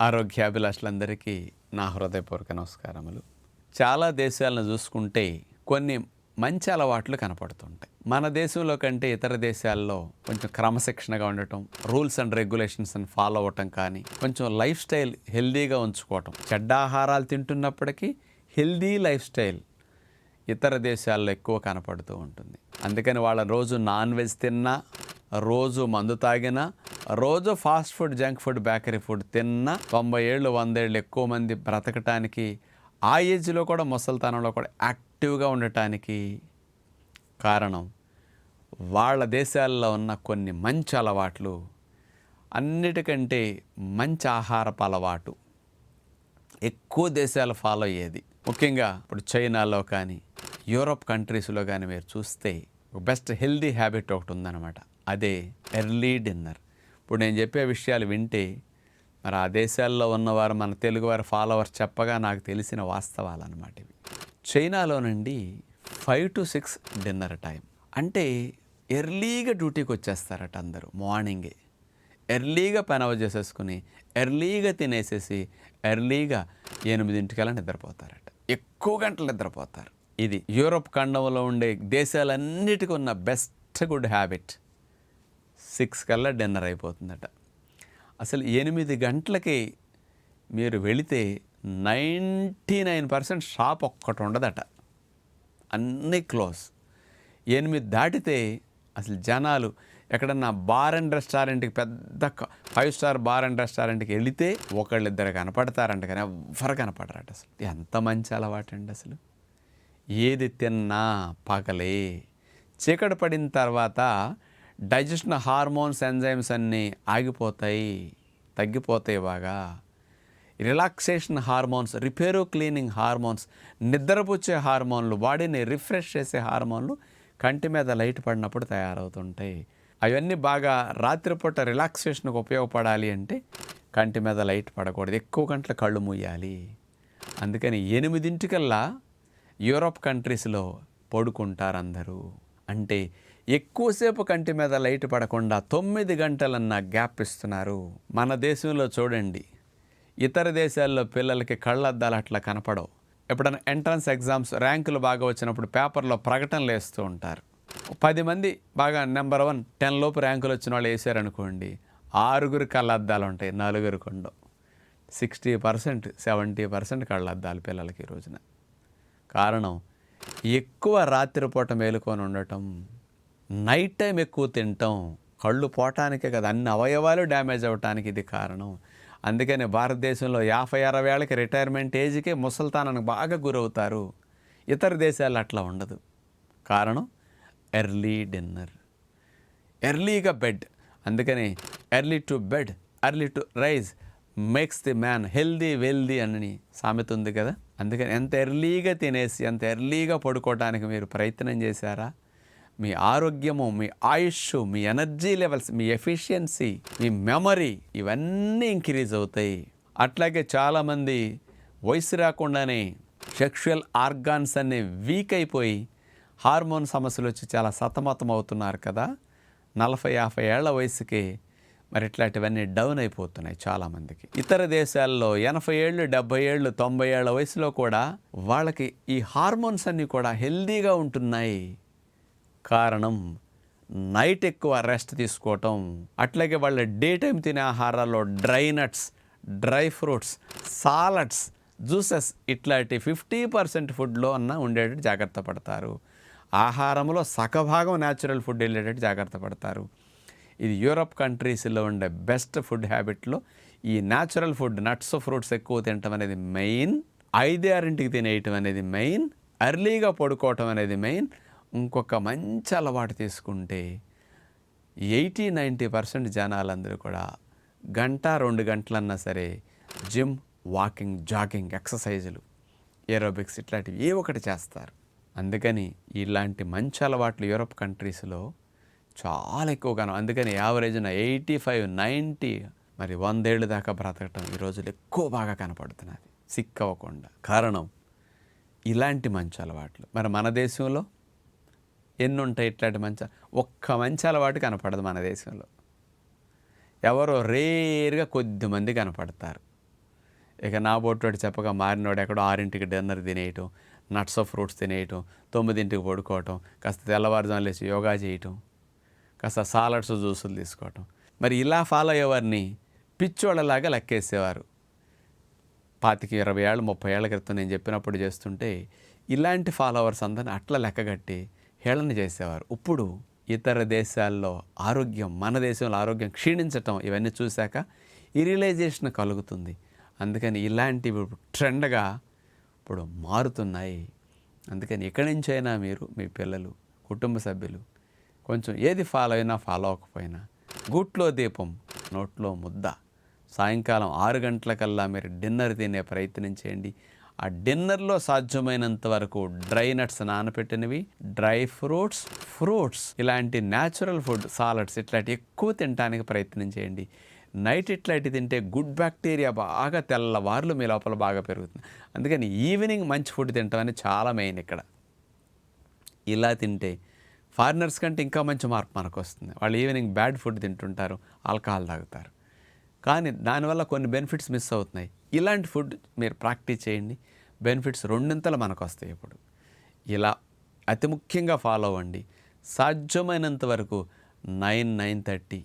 ఆరోగ్యాభిలాషులందరికీ నా హృదయపూర్వక నమస్కారములు. చాలా దేశాలను చూసుకుంటే కొన్ని మంచి అలవాట్లు కనపడుతుంటాయి. మన దేశంలో కంటే ఇతర దేశాల్లో కొంచెం క్రమశిక్షణగా ఉండటం రూల్స్ అండ్ రెగ్యులేషన్స్ అని ఫాలో అవ్వటం కానీ కొంచెం లైఫ్ స్టైల్ హెల్దీగా ఉంచుకోవటం చెడ్డ ఆహారాలు తింటున్నప్పటికీ హెల్దీ లైఫ్ స్టైల్ ఇతర దేశాల్లో ఎక్కువ కనపడుతూ ఉంటుంది. అందుకని వాళ్ళ రోజు నాన్ వెజ్ తిన్నా రోజు మందు తాగినా రోజు fast food junk food bakery food తిన్నా తొంభై ఏళ్ళు వందేళ్ళు ఎక్కువ మంది బ్రతకటానికి ఆ ఏజ్లో కూడా ముసలితనంలో కూడా యాక్టివ్గా ఉండటానికి కారణం వాళ్ళ దేశాల్లో ఉన్న కొన్ని మంచి అలవాట్లు. అన్నిటికంటే మంచి ఆహారపు అలవాటు ఎక్కువ దేశాలు ఫాలో అయ్యేది. ముఖ్యంగా ఇప్పుడు చైనాలో కానీ యూరోప్ కంట్రీస్లో కానీ మీరు చూస్తే బెస్ట్ హెల్దీ హ్యాబిట్ ఒకటి ఉందన్నమాట. అదే ఎర్లీ డిన్నర్. ఇప్పుడు నేను చెప్పే విషయాలు వింటే మరి ఆ దేశాల్లో ఉన్నవారు మన తెలుగువారి ఫాలోవర్స్ చెప్పగా నాకు తెలిసిన వాస్తవాలు అనమాట ఇవి. చైనాలో నుండి five to six dinner time. అంటే ఎర్లీగా డ్యూటీకి వచ్చేస్తారట అందరూ మార్నింగే. ఎర్లీగా పెనవ చేసేసుకుని ఎర్లీగా తినేసేసి ఎర్లీగా ఎనిమిదింటికల్లా నిద్రపోతారట. ఎక్కువ గంటలు నిద్రపోతారు. ఇది యూరోప్ ఖండంలో ఉండే దేశాలన్నిటికీ ఉన్న బెస్ట్ గుడ్ హ్యాబిట్. సిక్స్ కల్లా డిన్నర్ అయిపోతుందట. అసలు ఎనిమిది గంటలకి మీరు వెళితే నైంటీ నైన్ పర్సెంట్ షాప్ ఒక్కటి ఉండదట. అన్నీ క్లోజ్. ఎనిమిది దాటితే అసలు జనాలు ఎక్కడన్నా బార్ అండ్ రెస్టారెంట్కి పెద్ద ఫైవ్ స్టార్ బార్ అండ్ రెస్టారెంట్కి వెళితే ఒకళ్ళిద్దరు కనపడతారంట కానీ ఎవ్వరు కనపడరట అసలు. ఎంత మంచి అలవాటు అండి అసలు. ఏది తిన్నా పగలే. చీకటి పడిన తర్వాత డైజెషన్ హార్మోన్స్ ఎంజైమ్స్ అన్నీ ఆగిపోతాయి తగ్గిపోతాయి బాగా. Relaxation hormones repair cleaning hormones నిద్రపుచ్చే హార్మోన్లు బాడీని రిఫ్రెష్ చేసే హార్మోన్లు కంటి మీద లైట్ పడినప్పుడు తయారవుతుంటాయి. అవన్నీ బాగా రాత్రిపూట రిలాక్సేషన్కి ఉపయోగపడాలి అంటే కంటి మీద లైట్ పడకూడదు. ఎక్కువ గంటల కళ్ళు మూయాలి. అందుకని ఎనిమిదింటికల్లా యూరోప్ కంట్రీస్లో పడుకుంటారు అందరూ అంటే ఎక్కువసేపు కంటి మీద లైట్ పడకుండా తొమ్మిది గంటలన్న గ్యాప్ ఇస్తున్నారు. మన దేశంలో చూడండి ఇతర దేశాల్లో పిల్లలకి కళ్ళద్దాలు అట్లా కనపడవు. ఎప్పుడైనా ఎంట్రన్స్ ఎగ్జామ్స్ ర్యాంకులు బాగా వచ్చినప్పుడు పేపర్లో ప్రకటనలు వేస్తూ ఉంటారు. పది మంది బాగా నెంబర్ వన్ టెన్ లోపు ర్యాంకులు వచ్చిన వాళ్ళు వేసారనుకోండి ఆరుగురు కళ్ళద్దాలు ఉంటాయి నలుగురు కొండో. సిక్స్టీ పర్సెంట్ సెవెంటీ పర్సెంట్ కళ్ళద్దాలు పిల్లలకి ఈ రోజున. కారణం ఎక్కువ రాత్రిపూట మేలుకొని ఉండటం నైట్ టైం ఎక్కువ తింటాం. కళ్ళు పోవటానికే కదా. అన్ని అవయవాలు డ్యామేజ్ అవ్వటానికి ఇది కారణం. అందుకని భారతదేశంలో యాభై అరవై ఏళ్ళకి రిటైర్మెంట్ ఏజ్కే ముసల్తానానికి బాగా గురవుతారు. ఇతర దేశాల్లో అట్లా ఉండదు. కారణం ఎర్లీ డిన్నర్. ఎర్లీగా బెడ్. అందుకని early to bed early to rise makes the man healthy wealthy అని సామెత ఉంది కదా. అందుకని ఎంత ఎర్లీగా తినేసి ఎంత ఎర్లీగా పడుకోవడానికి మీరు ప్రయత్నం చేశారా? మీ ఆరోగ్యము మీ ఆయుష్ మీ ఎనర్జీ లెవెల్స్ మీ ఎఫిషియన్సీ మీ మెమరీ ఇవన్నీ ఇంక్రీజ్ అవుతాయి. అట్లాగే చాలామంది వయసు రాకుండానే సెక్షువల్ ఆర్గాన్స్ అన్నీ వీక్ అయిపోయి హార్మోన్ సమస్యలు వచ్చి చాలా సతమతం అవుతున్నారు కదా. నలభై యాభై ఏళ్ళ వయసుకి మరి ఇట్లాంటివన్నీ డౌన్ అయిపోతున్నాయి చాలామందికి. ఇతర దేశాల్లో ఎనభై ఏళ్ళు డెబ్బై ఏళ్ళు తొంభై ఏళ్ళ వయసులో కూడా వాళ్ళకి ఈ హార్మోన్స్ అన్నీ కూడా హెల్దీగా ఉంటున్నాయి. కారణం నైట్ ఎక్కువ రెస్ట్ తీసుకోవటం. అట్లాగే వాళ్ళ డే టైం తినే ఆహారాల్లో dry nuts dry fruits salads juices ఇట్లాంటి ఫిఫ్టీ పర్సెంట్ ఫుడ్లో అన్న ఉండేటట్టు జాగ్రత్త పడతారు. ఆహారంలో సగభాగం న్యాచురల్ ఫుడ్ వెళ్ళేటట్టు జాగ్రత్త పడతారు. ఇది యూరప్ కంట్రీస్లో ఉండే బెస్ట్ ఫుడ్ హ్యాబిట్లో ఈ న్యాచురల్ ఫుడ్ నట్స్ ఫ్రూట్స్ ఎక్కువ తినటం అనేది మెయిన్ ఐదే ఆరింటికి తినేయటం అనేది మెయిన్ అర్లీగా పడుకోవటం అనేది మెయిన్ ఇంకొక మంచి అలవాటు తీసుకుంటే ఎయిటీ నైంటీ పర్సెంట్ జనాలందరూ కూడా గంట రెండు గంటలన్నా సరే జిమ్ వాకింగ్ జాగింగ్ ఎక్సర్సైజులు ఏరోబిక్స్ ఇట్లాంటివి ఏ ఒకటి చేస్తారు. అందుకని ఇలాంటి మంచి అలవాట్లు యూరప్ కంట్రీస్లో చాలా ఎక్కువగాను. అందుకని యావరేజ్న ఎయిటీ ఫైవ్ నైంటీ మరి వందేళ్ళు దాకా బ్రతకటం ఈ రోజులు ఎక్కువ బాగా కనపడుతున్నది. సిక్ అవ్వకుండా కారణం ఇలాంటి మంచి అలవాట్లు. మరి మన దేశంలో ఎన్ని ఉంటాయి ఇట్లాంటి మంచి ఒక్క మంచి అలవాటు కనపడదు మన దేశంలో. ఎవరో రేర్గా కొద్దిమంది కనపడతారు. ఇక నా బొట్టోడు చెప్పగా మారినోడు ఎక్కడో ఆరింటికి డిన్నర్ తినేయటం నట్స్ ఫ్రూట్స్ తినేయటం తొమ్మిదింటికి పడుకోవటం కాస్త తెల్లవారుజాము లేచి యోగా చేయటం కాస్త సాలడ్స్ జ్యూసులు తీసుకోవటం. మరి ఇలా ఫాలో అయ్యేవారిని పిచ్చోళ్ళలాగా లెక్కేసేవారు. పాతికి ఇరవై ఏళ్ళు ముప్పై ఏళ్ళ క్రితం నేను చెప్పినప్పుడు చేస్తుంటే ఇలాంటి ఫాలోవర్స్ అందరిని అట్లా లెక్కగట్టి హేళన చేసేవారు. ఇప్పుడు ఇతర దేశాల్లో ఆరోగ్యం మన దేశంలో ఆరోగ్యం క్షీణించటం ఇవన్నీ చూశాక ఈ రియలైజేషన్ కలుగుతుంది. అందుకని ఇలాంటివి ట్రెండ్గా ఇప్పుడు మారుతున్నాయి. అందుకని ఎక్కడి నుంచైనా మీరు మీ పిల్లలు కుటుంబ సభ్యులు కొంచెం ఏది ఫాలో అయినా ఫాలో అవ్వకపోయినా గూట్లో దీపం నోట్లో ముద్ద సాయంకాలం ఆరు గంటలకల్లా మీరు డిన్నర్ తినే ప్రయత్నం చేయండి. ఆ డిన్నర్లో సాధ్యమైనంత వరకు డ్రై నట్స్ నానపెట్టినవి డ్రై ఫ్రూట్స్ ఫ్రూట్స్ ఇలాంటి న్యాచురల్ ఫుడ్ సాలడ్స్ ఇట్లాంటి ఎక్కువ తినడానికి ప్రయత్నం చేయండి. నైట్ ఇట్లాంటి తింటే గుడ్ బ్యాక్టీరియా బాగా తెల్లవార్లు మీ లోపల బాగా పెరుగుతుంది. అందుకని ఈవినింగ్ మంచి ఫుడ్ తింటామని చాలా మెయిన్ ఇక్కడ. ఇలా తింటే ఫారినర్స్ కంటే ఇంకా మంచి మార్పు మనకు వస్తుంది. వాళ్ళు ఈవినింగ్ బ్యాడ్ ఫుడ్ తింటుంటారు ఆల్కహాల్ తాగుతారు. కానీ దానివల్ల కొన్ని బెనిఫిట్స్ మిస్ అవుతున్నాయి. ఇలాంటి ఫుడ్ మీరు ప్రాక్టీస్ చేయండి. బెనిఫిట్స్ రెండింతలు మనకు వస్తాయి ఇప్పుడు. ఇలా అతి ముఖ్యంగా ఫాలో అవ్వండి. సాధ్యమైనంత వరకు నైన్ నైన్ థర్టీ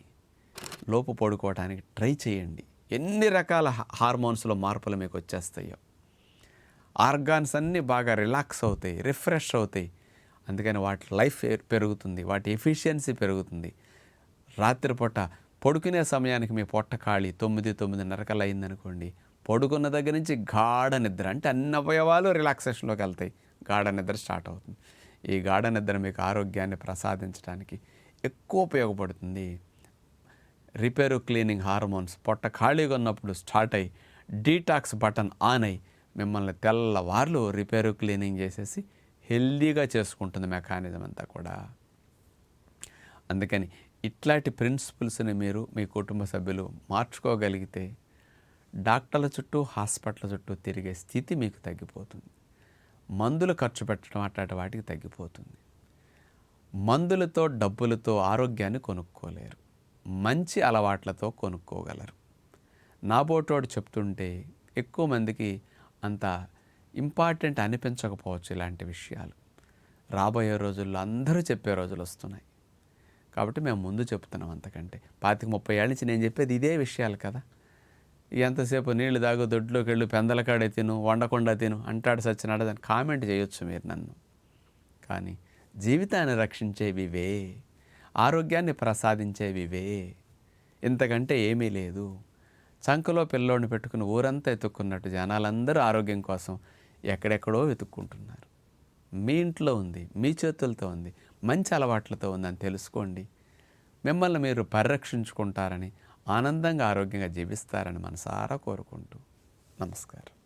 లోపు పడుకోవడానికి ట్రై చేయండి. ఎన్ని రకాల హా- హార్మోన్స్లో మార్పులు మీకు వచ్చేస్తాయో. ఆర్గాన్స్ అన్నీ బాగా రిలాక్స్ అవుతాయి రిఫ్రెష్ అవుతాయి. అందుకని వాటి లైఫ్ పెరుగుతుంది వాటి ఎఫిషియన్సీ పెరుగుతుంది. రాత్రిపూట పడుకునే సమయానికి మీ పొట్ట ఖాళీ. తొమ్మిది తొమ్మిదిన్నర కల్లా అయిందనుకోండి. పడుకున్న దగ్గర నుంచి గాఢ నిద్ర అంటే అన్ని అవయవాలు రిలాక్సేషన్లోకి వెళ్తాయి. గాఢ నిద్ర స్టార్ట్ అవుతుంది. ఈ గాఢ నిద్ర మీకు ఆరోగ్యాన్ని ప్రసాదించడానికి ఎక్కువ ఉపయోగపడుతుంది. రిపేరు క్లీనింగ్ హార్మోన్స్ పొట్ట ఖాళీగా ఉన్నప్పుడు స్టార్ట్ అయ్యి డీటాక్స్ బటన్ ఆన్ అయ్యి మిమ్మల్ని తెల్లవార్లు రిపేరు క్లీనింగ్ చేసేసి హెల్దీగా చేసుకుంటుంది మెకానిజం అంతా కూడా. అందుకని ఇట్లాంటి ప్రిన్సిపల్స్ని మీరు మీ కుటుంబ సభ్యులు మార్చుకోగలిగితే డాక్టర్ల చుట్టూ హాస్పిటల్ చుట్టూ తిరిగే స్థితి మీకు తగ్గిపోతుంది. మందులు ఖర్చు పెట్టడం అట్లాంటి వాటికి తగ్గిపోతుంది. మందులతో డబ్బులతో ఆరోగ్యాన్ని కొనుక్కోలేరు. మంచి అలవాట్లతో కొనుక్కోగలరు. నాబోటోడు చెప్తుంటే ఎక్కువ మందికి అంత ఇంపార్టెంట్ అనిపించకపోవచ్చు ఇలాంటి విషయాలు. రాబోయే రోజుల్లో అందరూ చెప్పే రోజులు వస్తున్నాయి. కాబట్టి మేము ముందు చెప్తున్నాం అంతకంటే. పాతిక ముప్పై ఏళ్ళ నుంచి నేను చెప్పేది ఇదే విషయాలు కదా. ఎంతసేపు నీళ్ళు తాగు దొడ్లోకి వెళ్ళు పెందలకాడే తిను వండకుండా తిను అంటాడు సచ్చినాడు దాన్ని కామెంట్ చేయొచ్చు మీరు నన్ను. కానీ జీవితాన్ని రక్షించేవి ఇవే ఆరోగ్యాన్ని ప్రసాదించేవివే ఇంతకంటే ఏమీ లేదు. చంకలో పిల్లోడిని పెట్టుకుని ఊరంతా ఎతుక్కున్నట్టు జనాలందరూ ఆరోగ్యం కోసం ఎక్కడెక్కడో వెతుక్కుంటున్నారు. మీ ఇంట్లో ఉంది మీ చేతులతో ఉంది మంచి అలవాట్లతో ఉందని తెలుసుకోండి. మిమ్మల్ని మీరు పరిరక్షించుకుంటారని ఆనందంగా ఆరోగ్యంగా జీవిస్తారని మనసారా కోరుకుంటూ. నమస్కారం.